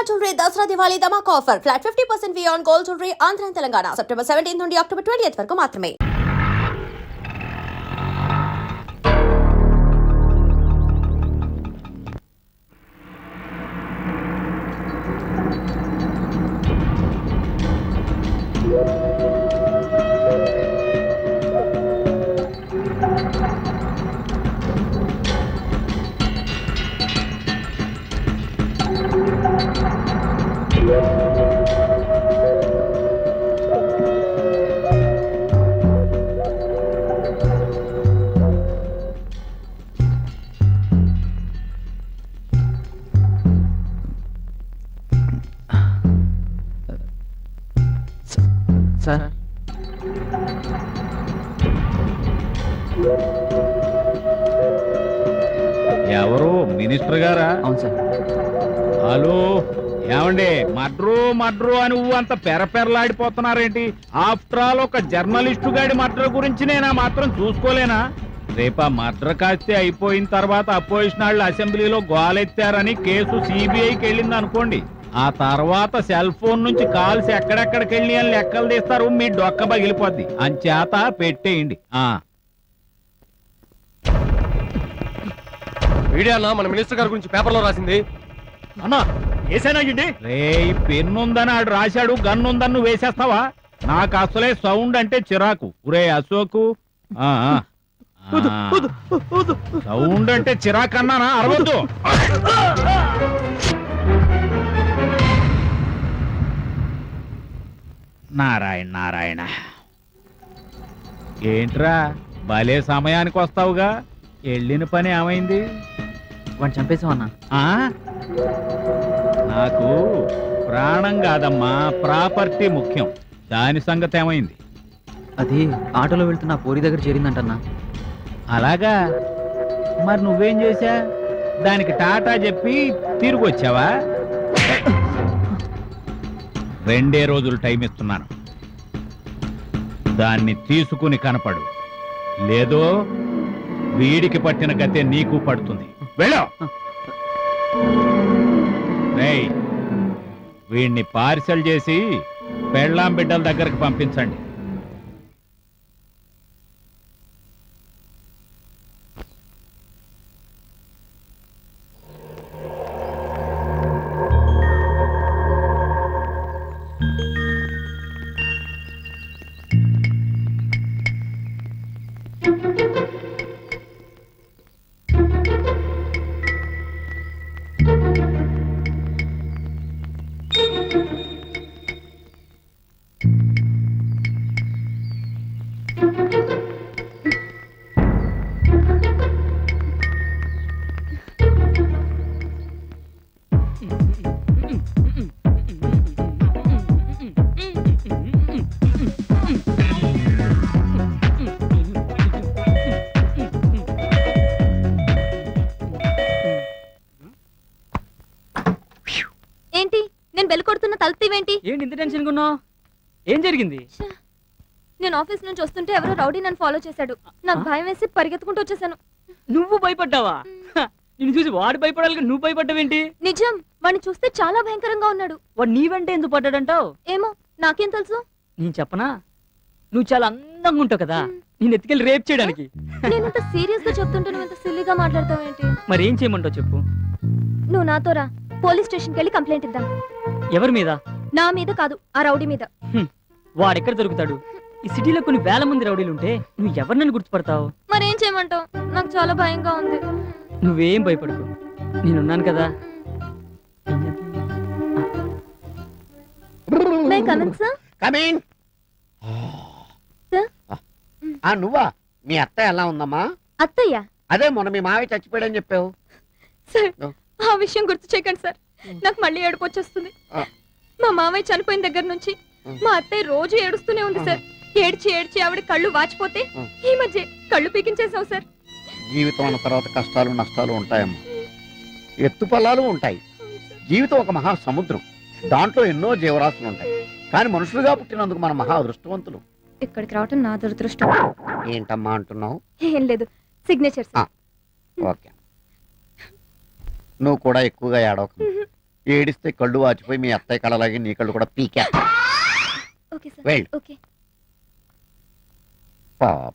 అమ్మా jewellery Dasara Diwali ధమాక్ offer. Flat fifty percent on gold jewellery Andhra Telangana. September seventeen నుండి October twenty వరకు మాత్రమే. Sir. ఎవరు? మినిస్టర్ గారా? అవును సార్. హలో. ఏమండి మడ్రు మడ్రు అని నువ్వు అంత పెరపెరలాడిపోతున్నారేంటి? ఆఫ్టర్ ఆల్ ఒక జర్నలిస్టు గాడి మడ్ర గురించి నేనా మాత్రం చూసుకోలేనా? రేపా మడ్ర కాస్తే అయిపోయిన తర్వాత అపోజిషన్ వాళ్ళు అసెంబ్లీలో గోలెత్తారని కేసు సిబిఐకి వెళ్ళింది అనుకోండి. ఆ తర్వాత సెల్ ఫోన్ నుంచి కాల్స్ ఎక్కడెక్కడికి వెళ్ళి అని లెక్కలు తీస్తారు మీ డొక్క పగిలిపోద్ది. అంచేత పెట్టేయండి. ఆ. మన మినిస్టర్ గారి గురించి పేపర్లో రాసింది. అన్నా ఏసైనాయండి రే పెన్ను ఉందని ఆడు రాశాడు గన్ను ఉందని నువ్వు వేసేస్తావా? నాకు అసలే సౌండ్ అంటే చిరాకు. ఒరే అశోకు. సౌండ్ అంటే చిరాకు అన్నానా? అరవద్దు. నారాయణ నారాయణ. ఏంట్రా? భలే సమయానికి వస్తావుగా. వెళ్ళిన పని ఏమైంది? వాడిని చంపేసాం అన్న ఆ? నాకు ప్రాణం కాదమ్మా ప్రాపర్టీ ముఖ్యం. దాని సంగతి ఏమైంది? అది ఆటోలో వెళ్తున్న పోరి దగ్గర చేరిందంటన్నా. అలాగా? మరి నువ్వేం చేశా? దానికి టాటా చెప్పి తిరిగి వచ్చావా రెండే రోజులు టైం ఇస్తున్నాను. దాన్ని తీసుకుని కనపడు. లేదో వీడికి పట్టిన గతే నీకు పడుతుంది. వెళ్ళు! రేయ్, వీణ్ణి పార్సల్ చేసి పెళ్ళాం బిడ్డల దగ్గరకు పంపించండి. ఏంటి తలుపుతీవేంటి ఏంటి ఇంత టెన్షన్ ఉన్నావు ఏం జరిగింది? నేను ఆఫీస్ నుంచి వస్తుంటే ఎవరో రౌడీ నన్ను ఫాలో చేశాడు. నాకు భయం వేసి పరిగెత్తుకుంటూ వచ్చేసాను. నువ్వు భయపడ్డావా? నిన్ను చూసి వాడు భయపడాలి నువ్వు భయపడ్డావేంటి? నిజం వాడిని చూస్తే చాలా భయంకరంగా ఉన్నాడు. వాడు నీ వెంట ఎందుకు పడ్డాడంటావు? ఏమో నాకేం తెలుసు? నేను చెప్పనా? నువ్వు చాలా అందంగా ఉంటావు కదా నేను ఎత్తుకెళ్ళి రేప్ చేయడానికి. నేను ఇంత సీరియస్గా చెప్తుంటే నువ్వు ఇంత సిల్లీగా మాట్లాడతావు ఏంటి? మరి ఏం చేయమంటావు చెప్పు. నువ్వు నాతో రా పోలీస్ స్టేషన్కి వెళ్ళి కంప్లైంట్ ఇద్దాం. ఎవరి మీద? నా మీద కాదు ఆ రౌడీ మీద. వాడెక్కడ దొరుకుతాడు? ఈ సిటీలో కొన్ని వేల మంది రౌడీలు ఉంటే నువ్వు ఎవరినని గుర్తుపడతావు? మరేం చేయమంటావు? నాకు చాలా భయంగా ఉంది. నువ్వేం భయపడకు. నేనున్నాను కదా. సార్ కమింగ్ సార్ ఆ నువ్వా? మీ అత్త ఎలా ఉందమ్మా? అత్తయ్య? అదే మొన్న మీ మావి చచ్చిపోయాడని చెప్పావు. సార్. ఆ విషయం గుర్తు చేయకండి సార్ నాకు మళ్ళీ ఏడుపు వచ్చేస్తుంది. ఆ. మా మామయ్య చనిపోయిన దగ్గర నుంచి. మా అత్తయ్య రోజు ఏడుస్తూనే ఉంది సార్. ఏడ్చి ఏడ్చి ఆవిడ కళ్ళు వాచిపోతే. ఈ మధ్య కళ్ళు పీకించేసావు సార్. జీవితం అన్న తర్వాత కష్టాలు నష్టాలు ఉంటాయమ్మా. ఎత్తుపల్లాలు ఉంటాయి. జీవితం ఒక మహా సముద్రం. దాంట్లో ఎన్నో జీవరాశులు ఉంటాయి. కానీ మనుషులుగా పుట్టినందుకు మన మహా అదృష్టవంతులు. ఇక్కడికి రావటం నా దురదృష్టం. ఏంటమ్మా అంటున్నావు? ఏం లేదు. సిగ్నేచర్. ఓకే. నువ్వు కూడా ఎక్కువగా ఏడవకు. ఏడిస్తే కళ్ళు వాచిపోయి మీ అత్తయ్య కళలాగే నీ కళ్ళు కూడా పీకే. వెళ్ళు. పాప.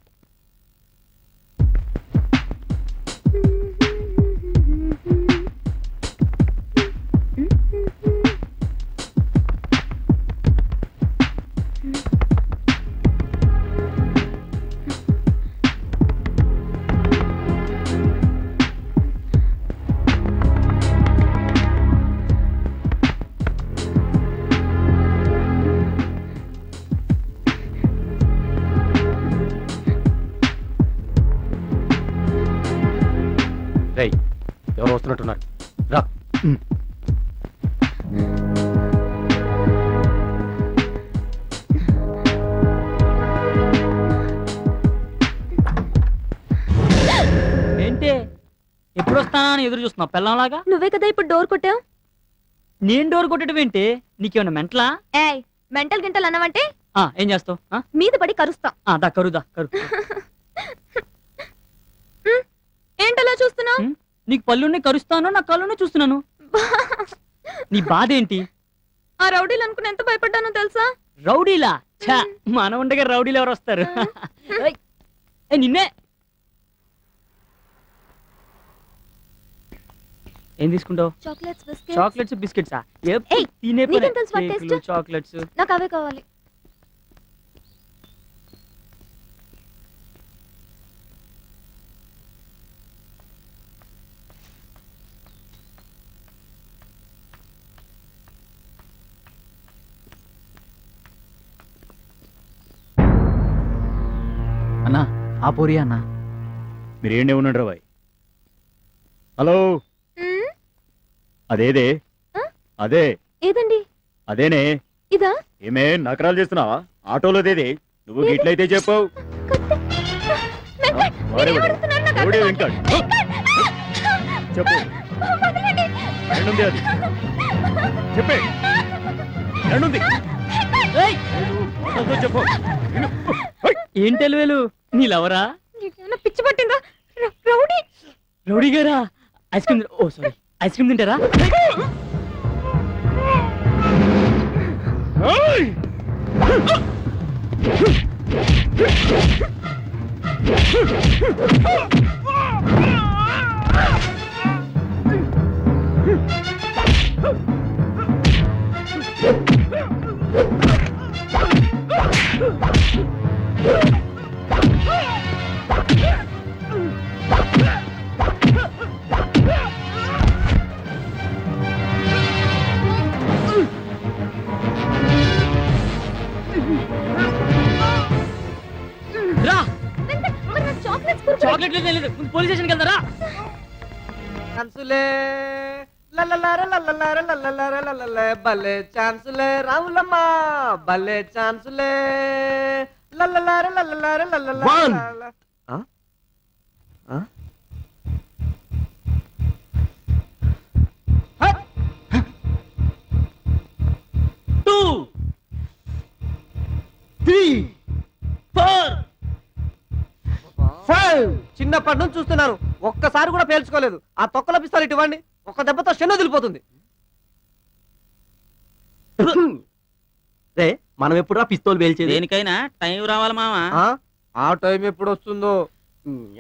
ఎవరు వస్తున్నట్టున్నారు రా ఏంటి? ఎప్పుడు వస్తానా అని ఎదురు చూస్తున్నావు? పెళ్ళంలాగా? నువ్వే కదా ఇప్పుడు డోర్ కొట్టావు? నేను డోర్ కొట్టడం ఏంటి? నీకేమైనా మెంటలా? ఏయ్ మెంటల్ గింటల్ అన్నావంటే? ఆ, ఏం చేస్తావు? ఆ? మీద పడి కరుస్తా. ఆ, దా కరుదా కరు ఏంటలా చూస్తున్నావు? ఉమ్, నీకు పళ్ళుని కరుస్తాను నా కళ్ళుని చూస్తున్నాను. నీ బాధ ఏంటి? ఆ రౌడీలు అనుకుని ఎంత భయపడ్డానో తెలుసా? రౌడీలా? ఛా మన ఉండగా రౌడీలు ఎవరు వస్తారు? నిన్నే? ఏం తీసుకుంటావు? చాక్లెట్స్ బిస్కెట్స్ చాక్లెట్స్ బిస్కెట్సా తినే? చాక్లెట్స్ నాకు అవే కావాలి. ఆ పోరి అన్నా. మీరేండే ఉన్నాడు రాబాయ్ హలో? అదేదే? అదే. ఏదండి? అదేనే. ఇదా? ఏమే నకరాలు చేస్తున్నావా? ఆటోలోదేది నువ్వు ఏది? గిట్లయితే చెప్పావు ఎవడే వెంకట్? చెప్పు. అది. చెప్పే. చెప్పు. హై! ఏం తెలివేలు నీ లవరా నీకేమైనా పిచ్చి పట్టిందా? రౌ- రౌడీ. రౌడీ గారా? Ice cream oh sorry. Ice cream తింటారా? లేదు ముందు పోలీస్ స్టేషన్కి వెళ్తారా ఛాన్సులే లల్లలే భలే ఛాన్సులే రావులమ్మ భలే ఛాన్సులే One. లల్ల- ఆ? ఆ? టూ త్రీ ఫోర్ చిన్నప్పటి నుంచి చూస్తున్నాను ఒక్కసారి కూడా పేల్చుకోలేదు. ఆ తొక్కల పిస్తాలు ఇటు ఇవ్వండి. ఒక్క దెబ్బతో శని వదిలిపోతుంది. రే మనం ఎప్పుడు పిస్తోల్ పేల్చేది? దేనికైనా టైం రావాలి మావా. ఆ? ఆ టైం ఎప్పుడు వస్తుందో?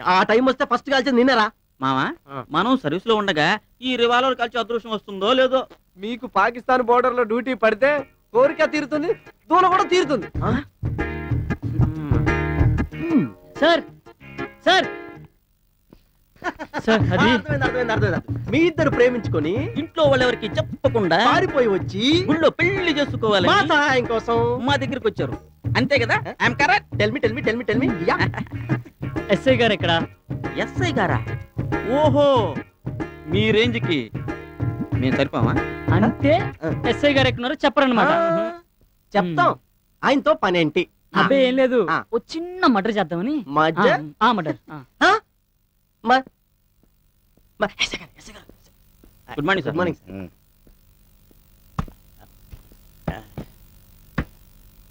ఆ టైం వస్తే ఫస్ట్ కాల్చేది నిన్నరా? మావా ఆ. మనం సర్వీస్లో ఉండగా ఈ రివాల్వర్ కలిసి అదృష్టం వస్తుందో లేదో. మీకు పాకిస్తాన్ బోర్డర్లో డ్యూటీ పడితే కోరిక తీరుతుంది దూల కూడా తీరుతుంది. ఆ? Sir sir! సార్ అది అర్థమైంది, అర్థమైంది, అర్థమైంది. మీ ఇద్దరు ప్రేమించుకొని ఇంట్లో వాళ్ళెవరికి చెప్పకుండా పారిపోయి వచ్చి గుళ్ళో పెళ్ళి చేసుకోవాలి మా సహాయం కోసం మా దగ్గరికి వచ్చారు. అంతే కదా? I'm correct tell me tell me tell me tell me SI గారు ఎక్కడ ఎస్ఐ గారా? ఓహో! మీ రేంజ్కి మేము సరిపోమా? అంటే ఎస్ఐ గారు ఎక్కడున్నారో చెప్పరన్నమాట. చెప్తాం. ఆయనతో పనేంటి? అబ్బే ఏం లేదు. ఆ. ఓ చిన్న మర్డర్ చేద్దామని. మధ్య ఆ మర్డర్ మ- మ- ఎస్ఐ గారు, ఎస్ఐ గారు. Good morning good sir morning um.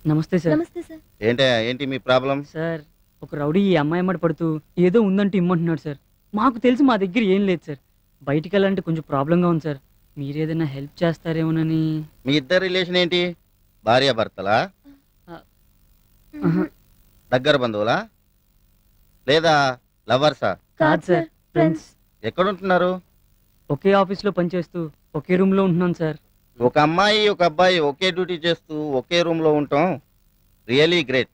నమస్తే సార్ నమస్తే సార్ ఏంటి ఏంటి మీ ప్రాబ్లం? సార్ ఒక రౌడీ ఈ అమ్మాయి అమ్మడి పడుతూ ఏదో ఉందంటూ ఇమ్మంటున్నాడు సార్. మాకు తెలిసి మా దగ్గర ఏం లేదు సార్. బయటికి వెళ్ళాలంటే కొంచెం ప్రాబ్లంగా ఉంది సార్. మీరేదైనా హెల్ప్ చేస్తారేమోనని. మీ ఇద్దరు రిలేషన్ ఏంటి? భార్య భర్తలా ఆహా, దగ్గర బంధువులా? లేదా లవర్సా? కాదు సార్ ఫ్రెండ్స్. ఎక్కడ ఉంటున్నారు ఒకే ఆఫీస్లో పనిచేస్తూ ఒకే రూమ్లో ఉంటున్నాం సార్. ఒక అమ్మాయి ఒక అబ్బాయి ఒకే డ్యూటీ చేస్తూ ఒకే రూమ్లో ఉంటాం. Really great.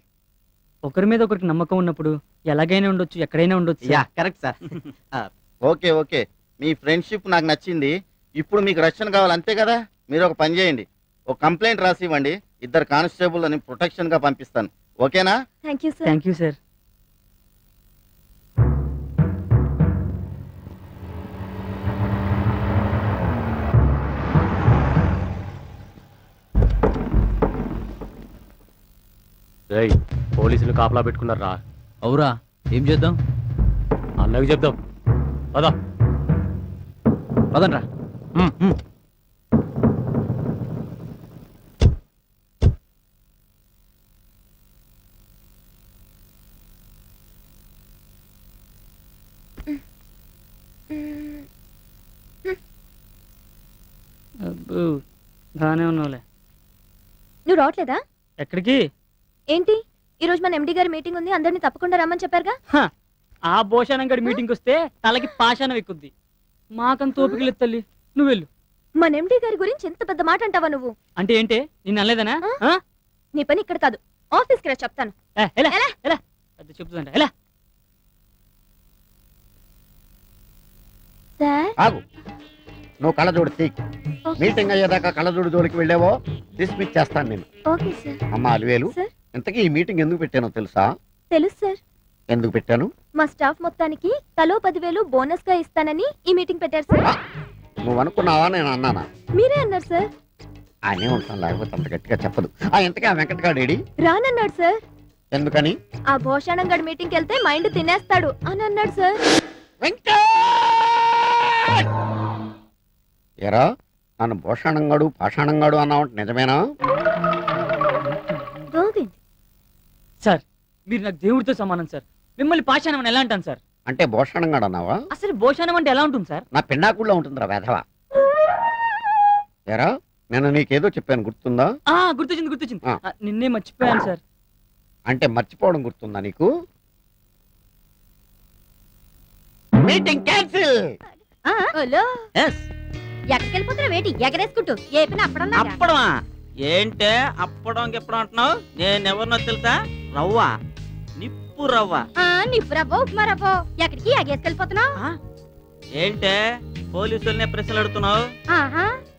ఒకరి మీద ఒకరికి నమ్మకం ఉన్నప్పుడు ఎలాగైనా ఉండొచ్చు ఎక్కడైనా ఉండొచ్చు sir. Yeah correct sir. Okay okay. మీ ఫ్రెండ్షిప్ నాకు నచ్చింది. ఇప్పుడు మీకు రక్షణ కావాలి అంతే కదా? మీరు ఒక పని చేయండి. ఒక కంప్లైంట్ రాసి ఇవ్వండి ఇద్దరు కానిస్టేబుల్ అని ప్రొటెక్షన్గా పంపిస్తాను. ఓకేనా? Thank you sir thank you sir రేయ్ పోలీసులు కాపలా పెట్టుకున్నారా? అవురా ఏం చేద్దాం? అన్నకి చెప్దాం. పదా. పదండ్రా. అబ్బో, బాగానే ఉన్నావులే. నువ్వు రావట్లేదా? ఎక్కడికి? ఏంటి? ఈ రోజు మన ఎండి గారి మీటింగ్ ఉంది అందరినీ తప్పకుండా రమ్మని చెప్పారుగా? హ, ఆ భోషానం గడి మీటింగ్కి వస్తే తలకి పాషాణం ఎక్కుద్ది. మాకంత ఓపిక లేదు తల్లి. నువ్వు వెళ్ళు. మన ఎండి గారి గురించి ఎంత పెద్ద మాట అంటావా నువ్వు? అంటే ఏంటే? నిన్ను అనలేదనా? ఆ? నీ పని ఇక్కడ కాదు. ఆఫీస్కి రా చెప్తాను. ఏ? ఎలా? పెద్ద చెప్తుందంట. ఎలా? సార్? ఆగు. నువ్వు కళ్ళజోడు తీక్ మీటింగ్ అయ్యేదాకా కళ్ళజోడు జోలికి వెళ్ళావో? డిస్మిస్ చేస్తాను నేను. Okay sir. అమ్మ అలివేలు సార్. ఇంతకీ ఈ మీటింగ్ ఎందుకు పెట్టానో తెలుసా? తెలుసు సార్. ఎందుకు పెట్టాను? మా స్టాఫ్ మొత్తానికి తలో పదివేలు బోనస్గా ఇస్తానని ఈ మీటింగ్ పెట్టారు సార్. నువ్వు అనుకున్నావా నేను అన్నానా? మీరే అన్నారు సార్. ఆయనే ఉంటాను లేకపోతే అంత గట్టిగా చెప్పదు. ఆ ఇంతకీ ఆ వెంకటగాడేడి? రానన్నాడు సార్. ఎందుకని? ఆ భోషాణం గడి మీటింగ్కి వెళ్తే మైండ్ తినేస్తాడు అని అన్నాడు సార్. ఎరా నన్ను భూషణంగాడు పాషాణంగాడు అన్నావంటే నిజమేనా? గోవింద్. సార్ మీరు నాకు దేవుడితో సమానం సార్. మిమ్మల్ని పాషాణం అని ఎలా అంటాను సార్? అంటే భూషణంగాడు అన్నావా? అసలు భోషాణం అంటే ఎలా ఉంటుంది సార్? నా పిన్నాకుల్లో ఉంటుందిరా వేధవ. ఎరా నేను నీకేదో చెప్పాను గుర్తుందా? ఆ గుర్తొచ్చింది గుర్తొచ్చింది. ఆ. ఆ, నిన్నే మర్చిపోయాను సార్. అంటే మర్చిపోవడం గుర్తుందా నీకు? Meeting cancel! హలో? ఎక్కడికి వెళ్ళిపోతున్నా వేటి? ఎగరేసుకుంటూ. ఏ పని అప్పడం అప్పడమా? ఏంటే అప్పడం గిప్పడం అంటున్నావు? నేను ఎవరినో తెలుసా? రవ్వ. నిప్పు రవ్వ. నిప్పు రవ్వ ఉప్మా రవ్వ. ఎక్కడికి? ఎగేసుకెళ్ళిపోతున్నావు? ఏంటే? పోలీసుల్నే ప్రశ్నలు అడుగుతున్నావు?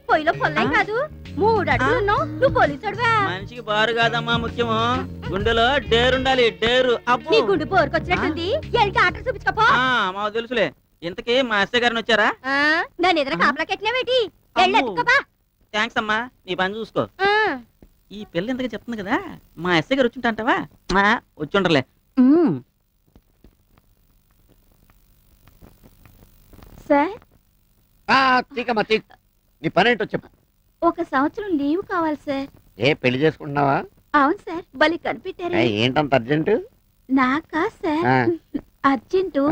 పొయ్యిలో పొల్లై? కాదు. మూడు అడుగులు నువ్వు పోలీసుడువా? మనిషికి బారు కాదమ్మా ముఖ్యము. గుండెలో డేరుండాలి డేరు. అబ్బో! నీ గుండు పోరుకొచ్చినట్టుంది ఎల్కి ఆటలు చూపించుకోపో మాకు తెలుసులే. ఇంతకీ మా గారిని వచ్చారా? ఆ, నన్ను ఎదురు కాపలా కట్టినవేటి? ఎల్లు అమ్మో. ఎత్తుకోపా థ్యాంక్స్ అమ్మా నీ పని చూసుకో. ఆ. ఈ పిల్ల ఇంతగా చెప్తుంది కదా మా ఎస్ఐ గారు వచ్చుంటాంటావా వచ్చి ఉండలే సార్? తీకమ్మా నీ పనేంటో చెప్పు. ఒక సంవత్సరం లీవ్ కావాలి సార్. ఏ పెళ్ళి చేసుకుంటున్నావా? అవును సార్. బలి కనిపెట్టారు. ఏంటంత అర్జెంటు? నాకా సార్? ఆ, అర్జెంటు.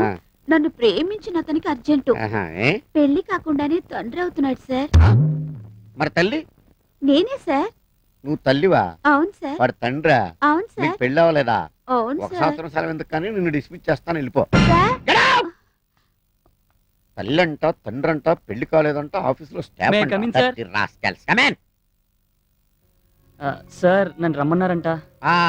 నన్ను ప్రేమించిన అతనికి అర్జెంటు. ఆహా, ఏ? పెళ్ళి కాకుండానే తండ్రి అవుతున్నాడు సార్. మరి తల్లి? నేనే సార్. నువ్వు తల్లివా? అవును సార్. వాడు తండ్రా? అవును నీకు సార్. పెళ్ళి అవ్వలేదా అవును ఒక సార్. సంవత్సరం సెలవు ఎందుకు కానీ నిన్ను డిస్మిస్ చేస్తాను వెళ్ళిపో. సార్. తల్లి అంట తండ్రి అంట పెళ్ళి కాలేదంట ఆఫీస్లో staff May I come in, sir? ఆ, సార్ నన్ను రమ్మన్నారంట.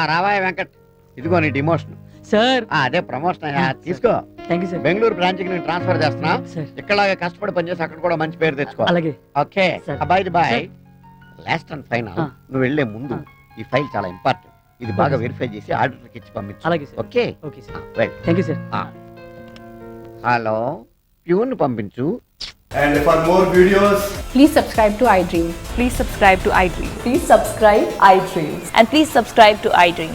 రావాయ వెంకట్. ఇదిగో నీ డిమోషన్. సార్. ఆ, అదే ప్రమోషన్ తీసుకో. థ్యాంక్ యూ సార్ బెంగళూరు బ్రాంచ్కి నేను ట్రాన్స్ఫర్ చేస్తున్నా. సార్ ఇక్కడలాగే కష్టపడి పనిచేసి అక్కడ కూడా మంచి పేరు తెచ్చుకో. అలాగే. Okay. Bye bye. Last and final. నువ్వు వెళ్ళే ముందు. ఈ ఫైల్ చాలా ఇంపార్టెంట్ ఇది బాగా. వెరిఫై చేసి ఆర్డర్కి ఇచ్చి పంపించు. అలాగే sir okay okay sir well thank you sir hello peon పంపించు. And for more videos, Please subscribe to iDream. Please subscribe to iDream. Please subscribe iDream. And please subscribe to iDream.